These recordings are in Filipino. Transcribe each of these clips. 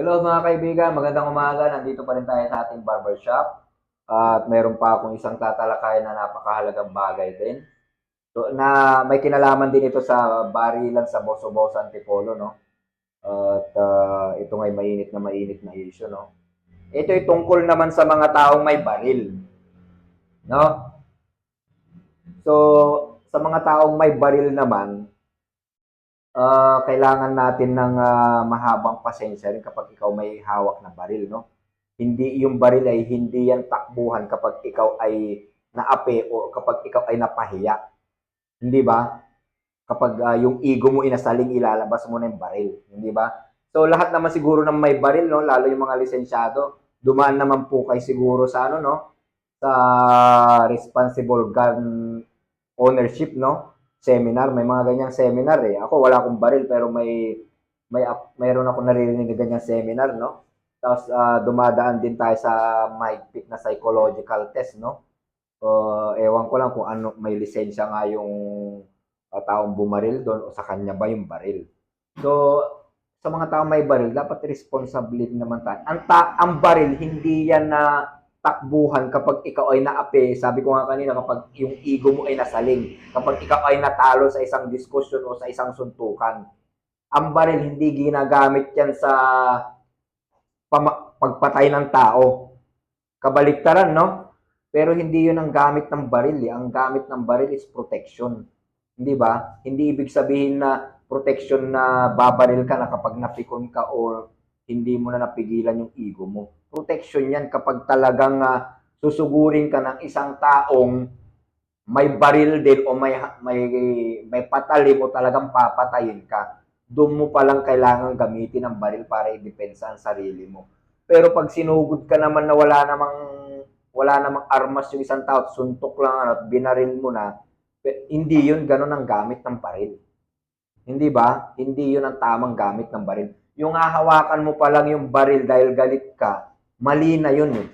Hello mga kaibigan, magandang umaga. Nandito pa rin tayo sa ating barbershop. At mayroon pa akong isang tatalakayan na napakahalagang bagay din. So, na may kinalaman din ito sa barilan sa Boso-Boso Antipolo, no? At ah, ito ngay mainit na mainit na issue, no? Ito ay tungkol naman sa mga taong may baril. No? So, sa mga taong may baril naman, ah, kailangan natin ng ah, mahabang pasensya rin kapag ikaw may hawak na baril, no? Hindi yung baril ay hindi yan takbuhan kapag ikaw ay naapi o kapag ikaw ay napahiya. Hindi ba? Kapag ah, yung ego mo inasaling ilalabas mo na yung baril, hindi ba? So lahat naman siguro ng may baril, no, lalo yung mga lisensyado, dumaan naman po kay siguro sa ano, no, sa responsible gun ownership, no? Seminar, may mga ganyang seminar eh. Ako wala akong baril pero may may mayroon ako naririnig na ganyang seminar, no? Tapos ah, dumadaan din tayo sa mahigpit na psychological test, no? Uh, ewan ko lang kung ano may lisensya nga yung ah, taong bumaril doon o sa kanya ba yung baril. So, sa mga taong may baril, dapat responsibility naman tayo. Ang, ta- ang baril, hindi yan na takbuhan kapag ikaw ay naapi. Sabi ko nga kanina, kapag yung ego mo ay nasaling, kapag ikaw ay natalo sa isang diskusyon o sa isang suntukan. Ang baril, hindi ginagamit yan sa pagpatay ng tao. Kabaliktaran, no? Pero hindi yun ang gamit ng baril. Eh. Ang gamit ng baril is protection. Hindi ba? Hindi ibig sabihin na protection na babaril ka na kapag napikon ka or hindi mo na napigilan yung ego mo. Protection yan kapag talagang ah, susugurin ka ng isang taong may baril din o may may may patalim o talagang papatayin ka. Doon mo palang kailangan gamitin ang baril para idepensa ang sarili mo. Pero pag sinugod ka naman na wala namang wala namang armas yung isang tao, suntok lang ano, at binaril mo na, hindi yun ganun ang gamit ng baril. Hindi ba? Hindi yun ang tamang gamit ng baril. Yung hahawakan mo pa lang yung baril dahil galit ka, mali na yun eh.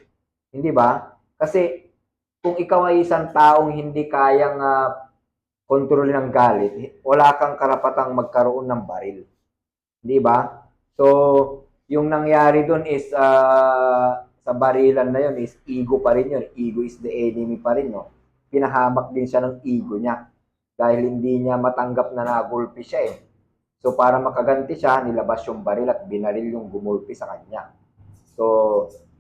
Hindi ba? Kasi kung ikaw ay isang taong hindi kayang uh, kontrolin ng galit, wala kang karapatang magkaroon ng baril. Hindi ba? So, yung nangyari doon is ah, sa barilan na yun is ego pa rin yun. Ego is the enemy pa rin, no? Pinahamak din siya ng ego niya dahil hindi niya matanggap na nagulpi siya eh. So para makaganti siya, nilabas yung baril at binaril yung gumulpi sa kanya. So,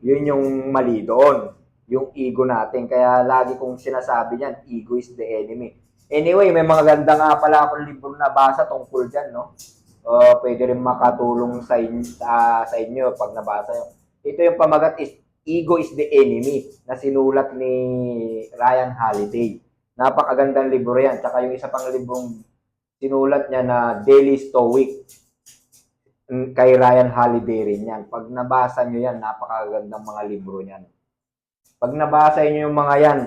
yun yung mali doon. Yung ego natin. Kaya lagi kong sinasabi niyan, ego is the enemy. Anyway, may mga ganda nga pala akong libro na basa tungkol dyan, no? Uh, pwede rin makatulong sa, in, sa, sa inyo pag nabasa yun. Ito yung pamagat is Ego is the Enemy na sinulat ni Ryan Holiday. Napakagandang libro yan. Tsaka yung isa pang librong sinulat niya na Daily Stoic kay Ryan Holiday rin yan. Pag nabasa nyo yan, napakagandang mga libro niyan. Pag nabasa nyo yung mga yan,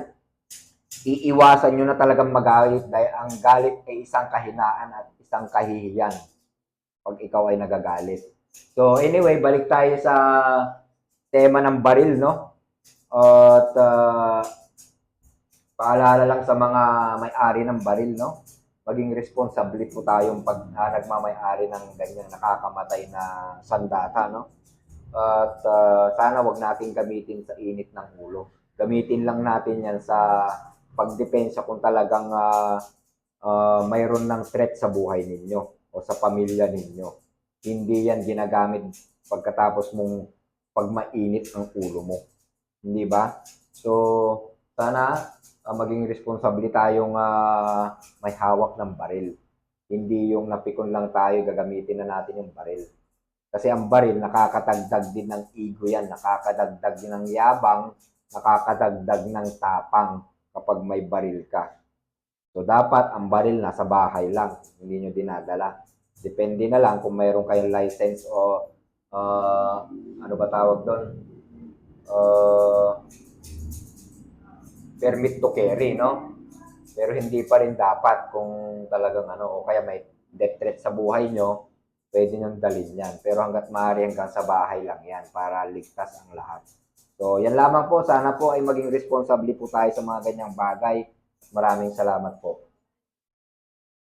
iiwasan nyo na talagang magalit dahil ang galit ay isang kahinaan at isang kahihiyan pag ikaw ay nagagalit. So anyway, balik tayo sa tema ng baril, no? At uh, paalala lang sa mga may-ari ng baril, no? Maging responsable po tayong pag uh, nagmamay-ari ng ganyan nakakamatay na sandata, no? At uh, sana wag nating gamitin sa init ng ulo. Gamitin lang natin yan sa pagdepensa kung talagang uh, uh, mayroon ng threat sa buhay ninyo o sa pamilya ninyo. Hindi yan ginagamit pagkatapos mong pag mainit ang ulo mo. Hindi ba? So, sana uh, maging responsable tayong uh, may hawak ng baril. Hindi yung napikon lang tayo, gagamitin na natin yung baril. Kasi ang baril, nakakadagdag din ng ego yan, nakakadagdag din ng yabang, nakakadagdag ng tapang kapag may baril ka. So, dapat ang baril nasa bahay lang, hindi nyo dinadala. Depende na lang kung mayroon kayong license o uh, ano ba tawag doon? Uh, permit to carry, no? Pero hindi pa rin dapat kung talagang ano, o kaya may death threat sa buhay nyo, pwede nyo dalhin yan. Pero hanggat maaari hanggang sa bahay lang yan para ligtas ang lahat. So, yan lamang po. Sana po ay maging responsable po tayo sa mga ganyang bagay. Maraming salamat po.